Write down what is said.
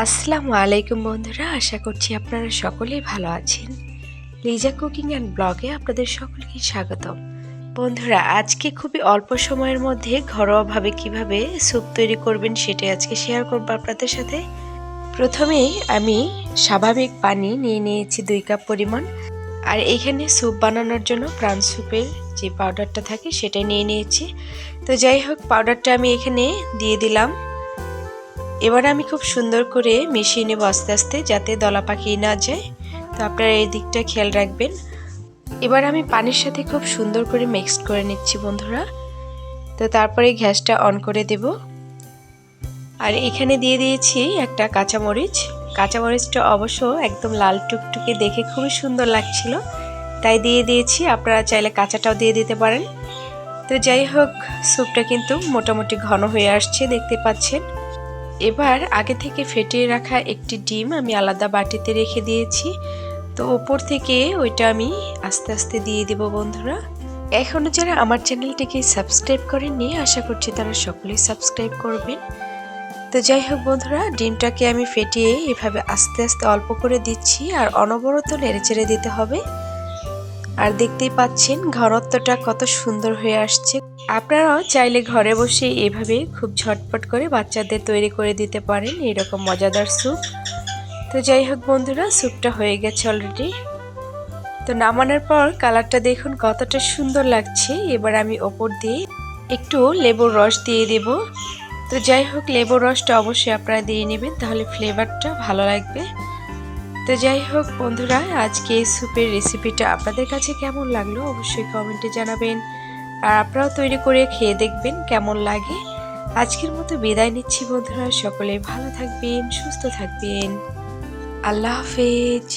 আসসালামু আলাইকুম বন্ধুরা, আশা করছি আপনারা সকলেই ভালো আছেন। লিজা কুকিং অ্যান্ড ব্লগে আপনাদের সকলকে স্বাগতম। বন্ধুরা, আজকে খুবই অল্প সময়ের মধ্যে ঘরোয়াভাবে কীভাবে স্যুপ তৈরি করবেন সেটাই আজকে শেয়ার করব আপনাদের সাথে। প্রথমেই আমি স্বাভাবিক পানি নিয়ে নিয়েছি দুই কাপ পরিমাণ। আর এখানে স্যুপ বানানোর জন্য প্রাণ স্যুপের যে পাউডারটা থাকে সেটা নিয়ে নিয়েছি। তো যাই হোক, পাউডারটা আমি এখানে দিয়ে দিলাম। এবার আমি খুব সুন্দর করে মিশিয়ে নেব আস্তে আস্তে যাতে দলা পাকিয়ে না যায়। তো আপনারা এই দিকটা খেয়াল রাখবেন। এবার আমি পানির সাথে খুব সুন্দর করে মিক্সড করে নিচ্ছি বন্ধুরা। তো তারপরে গ্যাসটা অন করে দেব। আর এখানে দিয়ে দিয়েছি একটা কাঁচামরিচ। কাঁচামরিচটা অবশ্য একদম লাল টুকটুকে দেখে খুবই সুন্দর লাগছিল। তাই দিয়ে দিয়েছি। আপনারা চাইলে কাঁচাটাও দিয়ে দিতে পারেন। তো যাই হোক, স্যুপটা কিন্তু মোটামুটি ঘন হয়ে আসছে, দেখতে পাচ্ছেন। এবার আগে থেকে ফেটিয়ে রাখা একটি ডিম আমি আলাদা বাটিতে রেখে দিয়েছি। তো ওপর থেকে ওইটা আমি আস্তে আস্তে দিয়ে দেব বন্ধুরা। এখনও যারা আমার চ্যানেলটিকে সাবস্ক্রাইব করেননি, আশা করছি তারা সকলেই সাবস্ক্রাইব করবেন। তো যাই হোক বন্ধুরা, ডিমটাকে আমি ফেটিয়ে এভাবে আস্তে আস্তে অল্প করে দিচ্ছি আর অনবরত নেড়েচেড়ে দিতে হবে। আর দেখতেই পাচ্ছেন ঘরত্বটা কত সুন্দর হয়ে আসছে। আপনারাও চাইলে ঘরে বসে এভাবে খুব ঝটপট করে বাচ্চাদের তৈরি করে দিতে পারেন, এরকম মজাদার স্যুপ। তো যাই হোক বন্ধুরা, স্যুপটা হয়ে গেছে অলরেডি তো নামানোর পর কালারটা দেখুন কতটা সুন্দর লাগছে। এবার আমি ওপর দিয়ে একটু লেবুর রস দিয়ে দেব। তো যাই হোক, লেবুর রসটা অবশ্যই আপনারা দিয়ে নেবেন, তাহলে ফ্লেভারটা ভালো লাগবে। তো যাই হোক বন্ধুরা, আজকে এই স্যুপের রেসিপিটা আপনাদের কাছে কেমন লাগল অবশ্যই কমেন্টে জানাবেন। আর আপনারাও তৈরি করে খেয়ে দেখবেন কেমন লাগে। আজকের মতো বিদায় নিচ্ছি বন্ধুরা, সকলে ভালো থাকবেন, সুস্থ থাকবেন। আল্লাহ হাফেজ।